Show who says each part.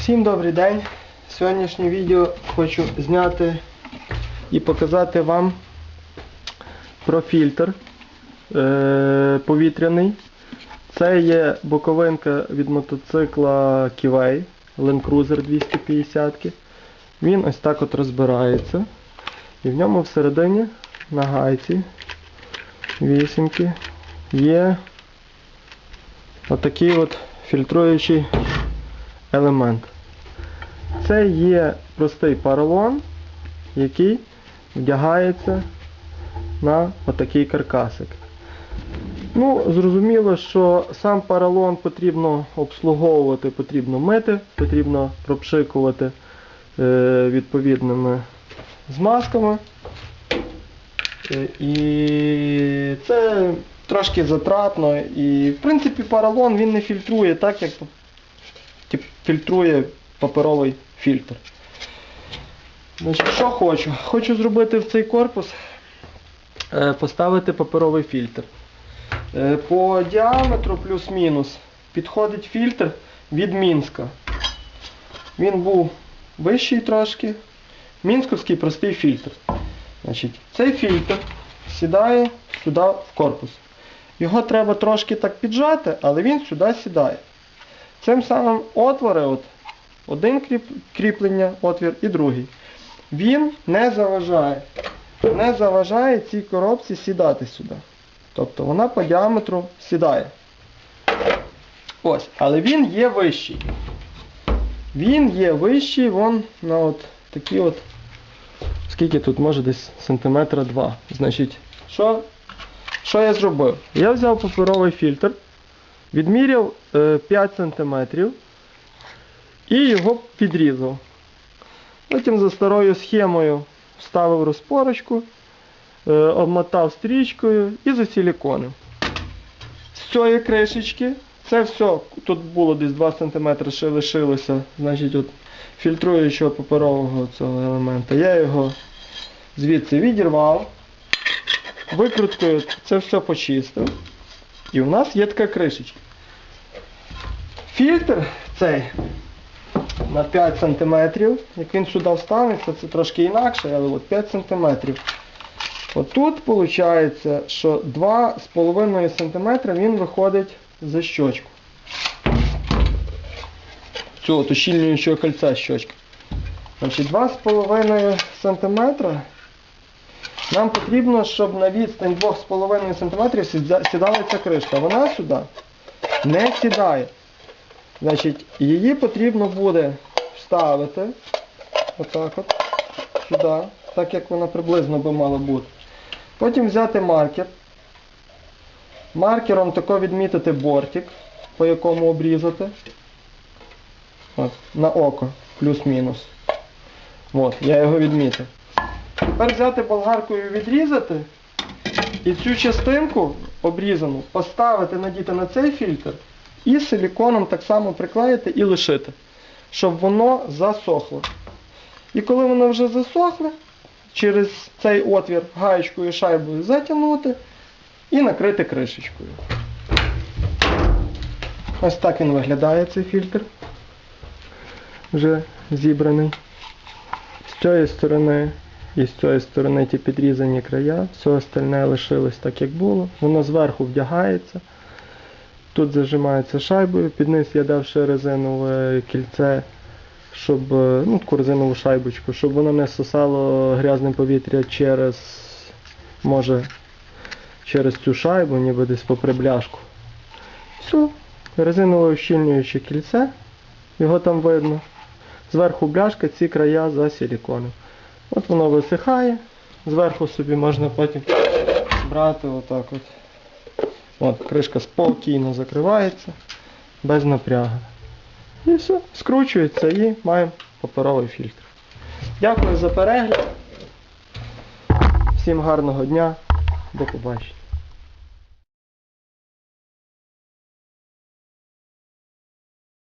Speaker 1: Всім добрий день. Сьогоднішнє відео хочу зняти і показати вам про фільтр е, повітряний. Це є боковинка від мотоцикла Kivei Land Cruiser 250. Він ось так от розбирається. І в ньому всередині на гайці вісімки є отакий от фільтруючий елемент. Це є простий поролон, який вдягається на отакий каркасик. Ну, зрозуміло, що сам поролон потрібно обслуговувати, потрібно мити, потрібно пропшикувати е, відповідними змазками. Е, І це трошки затратно. І в принципі поролон він не фільтрує так, як фільтрує паперовий фільтр. Значить, що хочу? Хочу зробити в цей корпус, е, поставити паперовий фільтр. Е, По діаметру плюс-мінус підходить фільтр від Мінська. Він був вищий трошки. Мінськовський простий фільтр. Значить, цей фільтр сідає сюди в корпус. Його треба трошки так піджати, але він сюди сідає. Цим самим отвори, от, один кріп, кріплення, отвір і другий. Він не заважає. Не заважає цій коробці сідати сюди. Тобто вона по діаметру сідає. Ось, але він є вищий. Він є вищий, вон на от такі от. Скільки тут може десь сантиметра два. Значить, що, що я зробив? Я взяв паперовий фільтр, відміряв е, 5 см і його підрізав. Потім за старою схемою вставив розпорочку, е, обмотав стрічкою і засиліконив. З цієї кришечки, це все, тут було десь 2 см ще лишилося, значить, от фільтруючого паперового цього елемента. Я його звідси відірвав, викруткою це все почистив. І у нас є така кришечка. Фільтр цей на 5 см, як він сюди вставиться, це трошки інакше, але от 5 см. Отут виходить, що 2,5 см він виходить за щочку. Цього от ущільнюючого кольця щочка. Значить, 2,5 см нам потрібно, щоб на відстань 2,5 см сідала ця кришка. Вона сюди не сідає. Значить, її потрібно буде вставити отак от сюди, так як вона приблизно би мала бути. Потім взяти маркер. Маркером тако відмітити бортик, по якому обрізати. От, на око, плюс-мінус. От, я його відмітив. Тепер взяти болгаркою відрізати і цю частинку обрізану поставити, надіти на цей фільтр і силіконом так само приклеїти і лишити, щоб воно засохло. І коли воно вже засохне, через цей отвір гаєчкою шайбою затягнути і накрити кришечкою. Ось так він виглядає цей фільтр. Вже зібраний. З цієї сторони і з цієї сторони ті підрізані края, все остальне лишилось так, як було. Воно зверху вдягається. Тут зажимається шайбою, під низ я дав ще резинове кільце, щоб, ну, таку резинову шайбочку, щоб воно не сосало грязне повітря через, може, через цю шайбу, ніби десь попри бляшку. Все, резинове ущільнююче кільце, його там видно. Зверху бляшка, ці края за силіконом. От воно висихає, зверху собі можна потім брати отак от. От, кришка спокійно закривається, без напряга. І все, скручується і маємо паперовий фільтр. Дякую за перегляд. Всім гарного дня. До побачення.